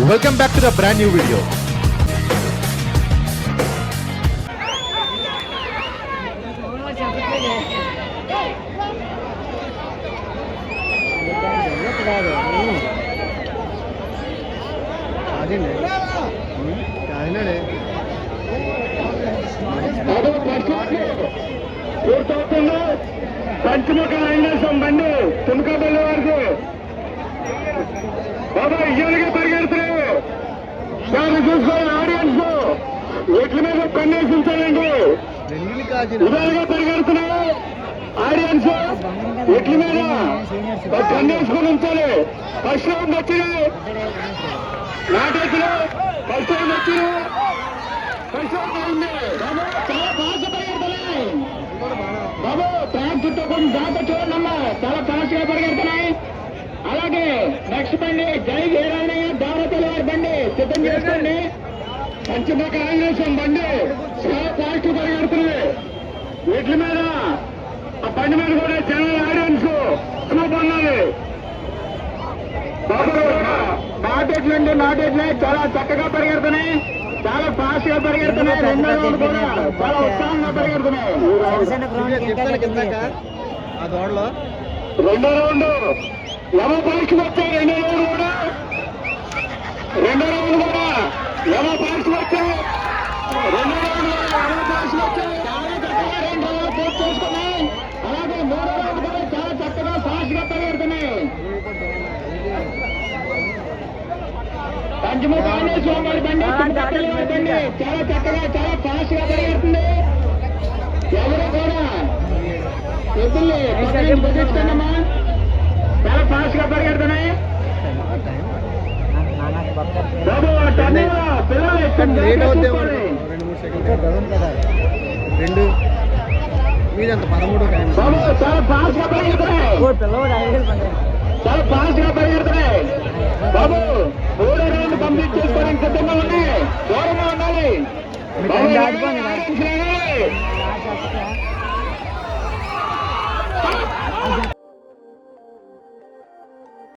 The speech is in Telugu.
Welcome back to the brand new video. పూర్తవుతుంది పంచముఖ రంగేశం బండి తునకాపల్లి వరకు బాబా ఇయ్యాలుగా పరిగెడుతున్నావు దాన్ని చూసుకోవాలి ఆడియన్స్ వీటి మీద కన్నేసించాలండి ఇదాలుగా పరిగెడుతున్నావు ఆడియన్స్ వీటి మీద కన్నేసుకొని ఉంచాలి. ఫస్ట్ రౌండ్ వచ్చింది. నాటకులు ఫస్ట్ రౌండ్ వచ్చింది. ఫస్ట్ రౌండ్ అయింది. చాలా ఫాస్ట్ పరిగెడుతున్నాయి. బాబు ట్రాక్ చుట్టూ కొంచెం జాగ్రత్త చూడండి చాలా ఫాస్ట్గా పరిగెడుతున్నాయి. అలాగే నెక్స్ట్ బండి జై వీరాణయ్య దావతల బండి. సిద్ధం చేసుకోండి. పంచముఖ ఆంగ్లేశం బండి చాలా ఫాస్ట్ పరిగెడుతుంది. వీటి మీద ఆ బండి మీద కూడా చాలా ఆడియన్స్ అన్నది బాబు నాటెట్లండి నాటెట్లే చాలా చక్కగా పరిగెడుతున్నాయి. చాలా ఫాస్ట్గా పరిగెడుతున్నాయి. రెండో రౌండ్ కూడా చాలా ఉత్సాహంగా పరిగెడుతున్నాయి. రెండో రౌండ్ ఎవరు పరీక్ష వచ్చాయి రెండో రౌండ్ కూడా రెండో రౌండ్ కూడా వచ్చాయి రెండో రౌండ్ వచ్చాయి చాలా చక్కగా రెండు పూర్తి చేసుకున్నాయి అలాగే మూడో రౌండ్ కూడా చాలా చక్కగా ఫాస్ట్గా పరిగెడుతున్నాయి. పంచముఖ ఆంజనేయ స్వామి బండి బండి చాలా చక్కగా చాలా ఫాస్ట్గా పరిగెడుతుంది ఎవరు కూడా ఎద్దుల్ని చాలా ఫాస్ట్గా పరిగెడుతున్నాయి. లేట్ రెండు మూడు రెండు మీదంత పదమూడు బాబు చాలా ఫాస్ట్గా పరిగెడుతున్నాయి పిల్లవాడు బాబు రౌండ్ కంప్లీట్ చేసుకోవడానికి సిద్ధంగా ఉన్నాయి దూరంగా ఉండాలి